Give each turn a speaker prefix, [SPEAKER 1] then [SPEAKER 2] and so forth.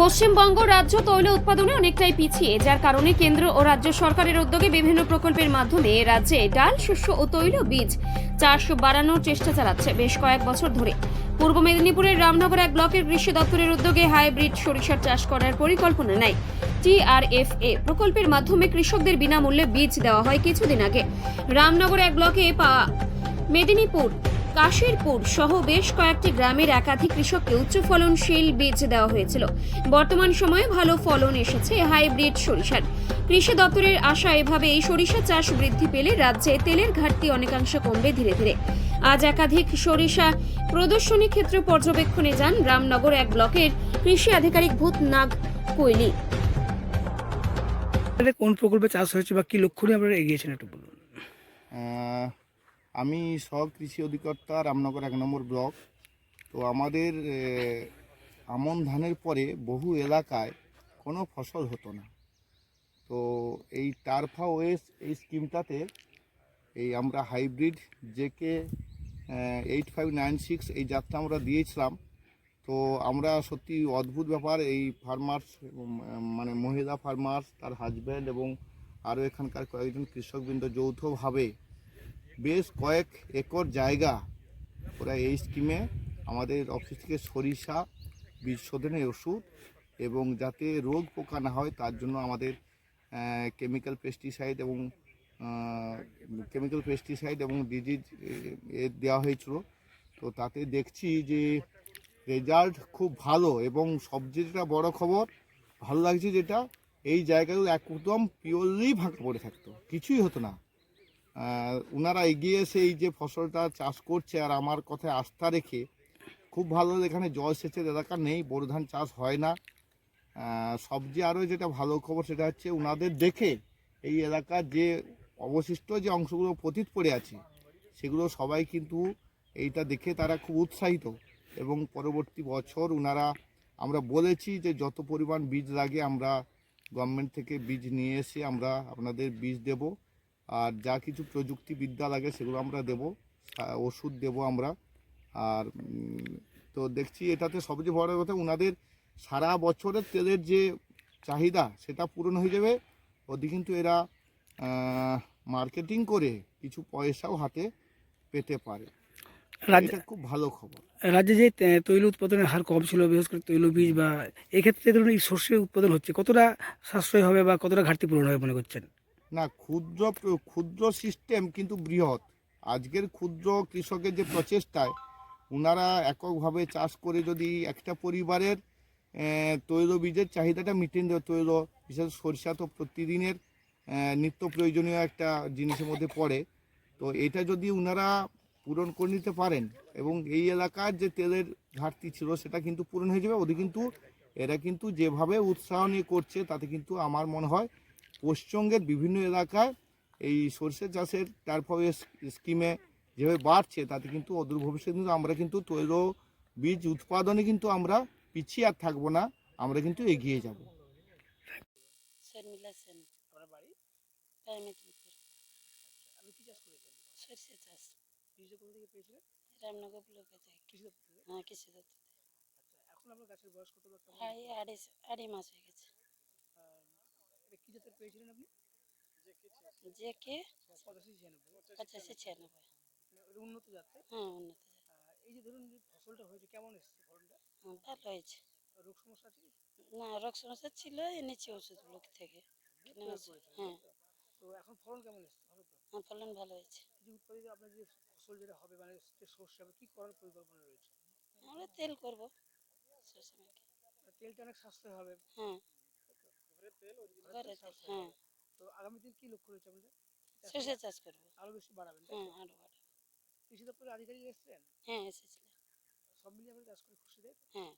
[SPEAKER 1] পশ্চিমবঙ্গ রাজ্য তৈল উৎপাদনে অনেকটাই পিছিয়ে, যার কারণে কেন্দ্র ও রাজ্য সরকারের উদ্যোগে বিভিন্ন প্রকল্পের মাধ্যমে রাজ্যে ডাল, শস্য ও তৈল বীজ চাষ বাড়ানোর চেষ্টা চালাচ্ছে বেশ কয়েক বছর ধরে। পূর্ব মেদিনীপুরের রামনগর এক ব্লকের কৃষি দপ্তরের উদ্যোগে হাইব্রিড সরিষার চাষ করার পরিকল্পনা নেয়। টিআরএফএ প্রকল্পের মাধ্যমে কৃষকদের বিনামূল্যে বীজ দেওয়া হয় কিছুদিন আগে। রামনগর এক ব্লকে পাওয়া মেদিনীপুর কাশিরপুর সহ বেশ কয়েকটি গ্রামের একাধিক কৃষককে উচ্চ ফলনশীল বীজ দেওয়া হয়েছিল। বর্তমান সময়ে ভালো ফলন এসেছে হাইব্রিড সরিষার। কৃষি দপ্তরের আশা এভাবে এই সরিষা চাষ বৃদ্ধি পেলে রাজ্যে তেলের ঘাটতি অনেকাংশে কমবে ধীরে ধীরে। আজ একাধিক সরিষা প্রদর্শনী ক্ষেত্র পর্যবেক্ষণে যান রামনগর এক ব্লকের কৃষি আধিকারিক ভূতনাগ কৈলি
[SPEAKER 2] কোন প্রকল্পে চাষ হয়েছে বা কি লক্ষ্য নিয়ে আপনারা এগিয়েছেন একটু বলুন।
[SPEAKER 3] আমি সহ কৃষি অধিকর্তা রামনগর এক নম্বর ব্লক। তো আমাদের আমন ধানের পরে বহু এলাকায় কোনো ফসল হতো না। তো এই টারফা ওয়েস এই স্কিমটাতে এই আমরা hybrid JK eight five nine six এই জাতটা আমরা দিয়েছিলাম। তো আমরা সত্যি অদ্ভুত ব্যাপার, এই ফার্মার্স মানে মহিলা ফার্মার্স, তার হাজব্যান্ড এবং আরও এখানকার কয়েকজন কৃষকবৃন্দ যৌথভাবে বেশ কয়েক একর জায়গা ওরা এই স্কিমে আমাদের অফিস থেকে সরিষা বীজ শোধনের ওষুধ এবং যাতে রোগ পোকা না হয় তার জন্য আমাদের কেমিক্যাল পেস্টিসাইড এবং কেমিক্যাল পেস্টিসাইড এবং ডিজিজ দেওয়া হয়েছিল। তো তাতে দেখছি যে রেজাল্ট খুব ভালো এবং সবচেয়ে যেটা বড় খবর, ভালো লাগছে যেটা এই জায়গাগুলো একদম পিওরলি ফাঁকা পড়ে থাকতো, কিছুই হতো না। ওনারা এগিয়ে এসে এই যে ফসলটা চাষ করছে আর আমার কথায় আস্থা রেখে খুব ভালো এখানে জল সেচের এলাকা নেই, বোরো ধান চাষ হয় না। সবচেয়ে আরও যেটা ভালো খবর সেটা হচ্ছে ওনাদের দেখে এই এলাকার যে অবশিষ্ট যে অংশগুলো পতিত পড়ে আছে, সেগুলো সবাই কিন্তু এইটা দেখে তারা খুব উৎসাহিত। এবং পরবর্তী বছর ওনারা আমরা বলেছি যে যত পরিমাণ বীজ লাগে আমরা গভর্নমেন্ট থেকে বীজ নিয়ে এসে আমরা আপনাদের বীজ দেব। আর যা কিছু প্রযুক্তিবিদ্যা লাগে সেগুলো আমরা দেব ওষুধ দেব আমরা। আর তো দেখছি এটাতে সবচেয়ে বড় কথা ওনাদের সারা বছরের তেলের যে চাহিদা সেটা পূরণ হয়ে যাবে। ওদিকে কিন্তু এরা মার্কেটিং করে কিছু পয়সাও হাতে পেতে পারে। এটা খুব ভালো খবর।
[SPEAKER 2] রাজ্যে যে তৈল উৎপাদনের হার কম ছিল বিশেষ করে তৈল বীজ বা এক্ষেত্রে ধরুন এই শস্যের উৎপাদন হচ্ছে কতটা সাশ্রয় হবে বা কতটা ঘাটতি পূরণ হবে মনে করছেন?
[SPEAKER 3] না, ক্ষুদ্র ক্ষুদ্র সিস্টেম কিন্তু বৃহৎ। আজকের ক্ষুদ্র কৃষকের যে প্রচেষ্টায় ওনারা এককভাবে চাষ করে যদি একটা পরিবারের তৈল বীজের চাহিদাটা মিটিয়ে দেয় তৈল, বিশেষ সরিষা তো প্রতিদিনের নিত্য প্রয়োজনীয় একটা জিনিসের মধ্যে পড়ে। তো এটা যদি ওনারা পূরণ করে নিতে পারেন, এবং এই এলাকার যে তেলের ঘাটতি ছিল সেটা কিন্তু পূরণ হয়ে যাবে। ওদের কিন্তু, এরা কিন্তু যেভাবে উৎসাহ নিয়ে করছে, তাতে কিন্তু আমার মনে হয় পশ্চিমবঙ্গের বিভিন্ন এলাকায় এই সর্ষে চাষের তারপরে স্কিমে যেভাবে বাড়ছে তাতে কিন্তু অদূর ভবিষ্যতে কিন্তু আমরা কিন্তু তৈল বীজ উৎপাদনে কিন্তু আমরা পিছিয়ে আর থাকব না আমরা কিন্তু এগিয়ে যাব।
[SPEAKER 2] আচ্ছা এখন আপনার গাছের বয়স কত বা কেমন
[SPEAKER 4] হ্যাঁ এই আড়াই মাস হয়ে গেছে।
[SPEAKER 2] কি জাতের পেয়েছিলেন আপনি?
[SPEAKER 4] যে কে
[SPEAKER 2] পঁচাশি ছিয়ানব্বই।
[SPEAKER 4] পঁচাশি ছিয়ানব্বই।
[SPEAKER 2] মানে উন্নত জাতের?
[SPEAKER 4] হ্যাঁ উন্নত
[SPEAKER 2] এই যে ধরুন যে ফসলটা হয়েছে কেমন এসেছে ফলনটা?
[SPEAKER 4] হ্যাঁ, ভালো হয়েছে।
[SPEAKER 2] রোগ সমস্যা আছে
[SPEAKER 4] না রোগ সমস্যা ছিল এনেছি ওষুধগুলো থেকে। হ্যাঁ।
[SPEAKER 2] তো? এখন ফলন কেমন এসেছে? ভালো তো?
[SPEAKER 4] হ্যাঁ ফলন ভালো হয়েছে।
[SPEAKER 2] যে উৎপাদিত আপনার যে ফসল যেটা হবে মানে যে শস্য হবে কি করার পরিকল্পনা রয়েছে?
[SPEAKER 4] আমরা তেল করব। সরষে
[SPEAKER 2] তেলটা অনেক সাশ্রয় হবে।
[SPEAKER 4] হ্যাঁ
[SPEAKER 2] তেল
[SPEAKER 4] ঘরে হ্যাঁ।
[SPEAKER 2] তো আগামী দিন কি লক্ষ্য রয়েছে আপনাদের?
[SPEAKER 4] সরষে চাষ করব।
[SPEAKER 2] আরও বেশি বাড়াবেন
[SPEAKER 4] হ্যাঁ আরও
[SPEAKER 2] কৃষি দপ্তরের আধিকারিক এসেছিলেন?
[SPEAKER 4] হ্যাঁ এসেছিল
[SPEAKER 2] সব মিলিয়ে আপনি চাষ করে খুশি তাই
[SPEAKER 4] হ্যাঁ।